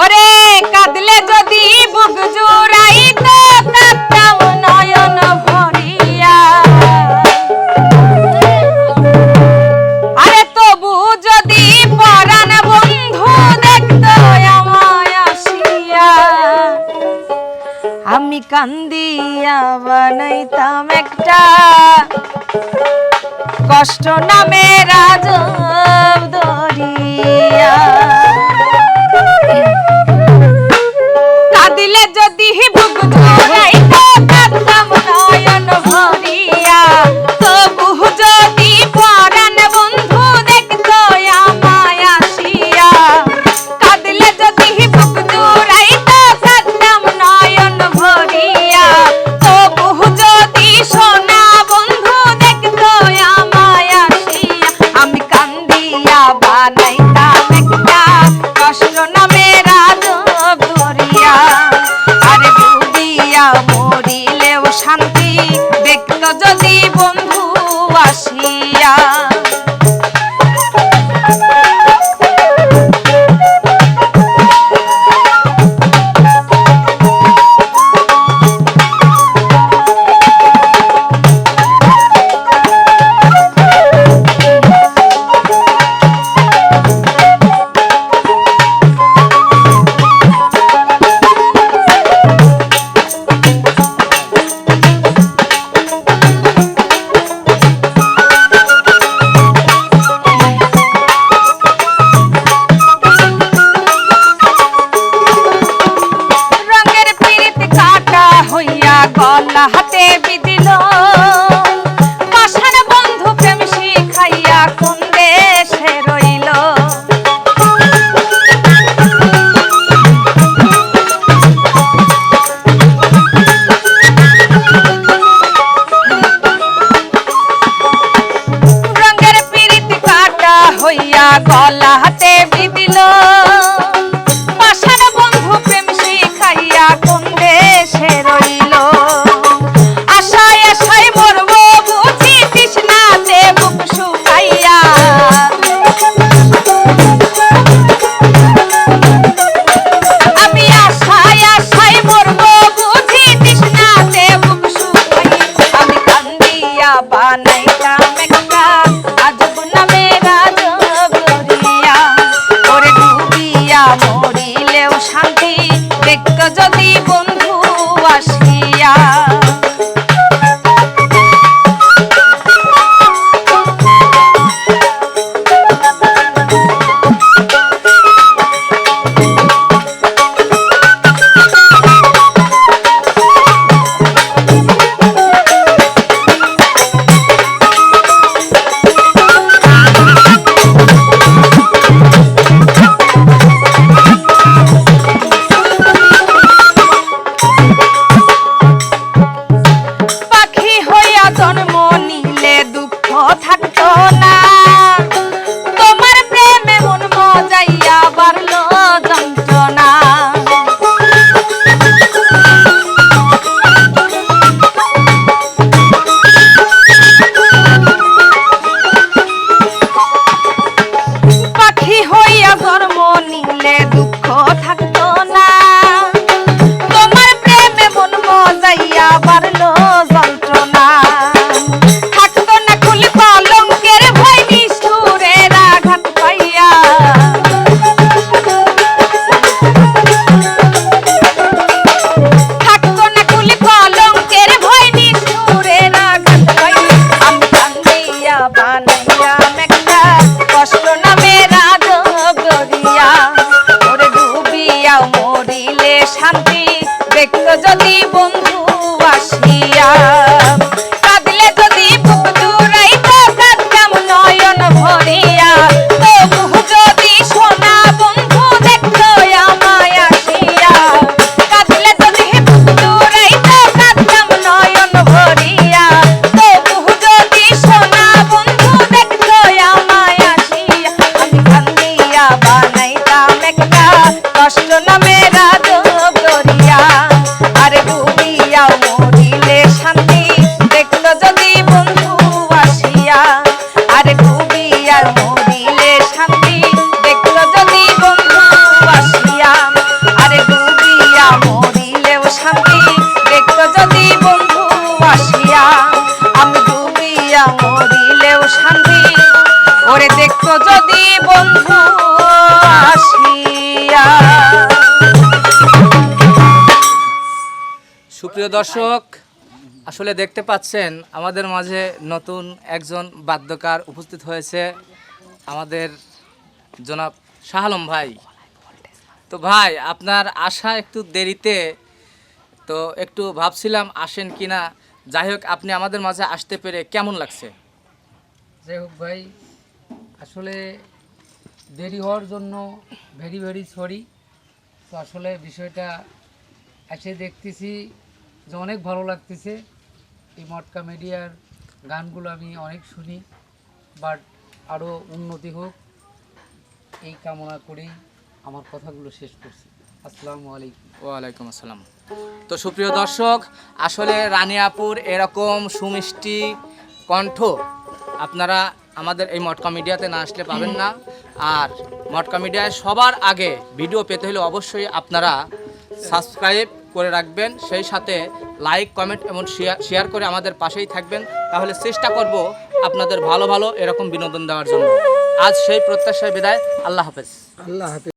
ওরে কাঁদলে যদি নয়ন ভরিয়া। আরে তবু যদি আমি কান্দিয়া বানাইতাম একটা কষ্ট নামে রাজ দরিয়া হইয়া গলা হাতে বিদিল বানাইলাম একটা আজ otro. সুপ্রিয় দর্শক, আসলে দেখতে পাচ্ছেন, আমাদের মাঝে নতুন একজন বাদ্যকার উপস্থিত হয়েছে, আমাদের জনাব শাহ আলম ভাই। তো ভাই, আপনার আসা একটু দেরিতে, তো একটু ভাবছিলাম আসেন কিনা, যাই হোক, আপনি আমাদের মাঝে আসতে পেরে কেমন লাগছে? যাই হোক ভাই, আসলে দেরি হওয়ার জন্য ভেরি ভেরি সরি তো আসলে বিষয়টা এসে দেখতেছি যে অনেক ভালো লাগতেছে। এই মটকা মিডিয়ার গানগুলো আমি অনেক শুনি, বাট আরও উন্নতি হোক, এই কামনা করেই আমার কথাগুলো শেষ করছি। আসসালামু আলাইকুম। ওয়ালাইকুম আসসালাম। তো সুপ্রিয় দর্শক, আসলে রানিয়াপুর এরকম সুমিষ্টি কণ্ঠ আপনারা আমাদের এই মটকা মিডিয়াতে না আসলে পাবেন না। আর মটকা মিডিয়ায় সবার আগে ভিডিও পেতে হলে অবশ্যই আপনারা সাবস্ক্রাইব করে রাখবেন। সেই সাথে লাইক কমেন্ট এবং শেয়ার শেয়ার করে আমাদের পাশেই থাকবেন। তাহলে চেষ্টা করব আপনাদের ভালো ভালো এরকম বিনোদন দেওয়ার জন্য। আজ সেই প্রত্যাশায় বিদায়। আল্লাহ হাফেজ। আল্লাহ হাফিজ।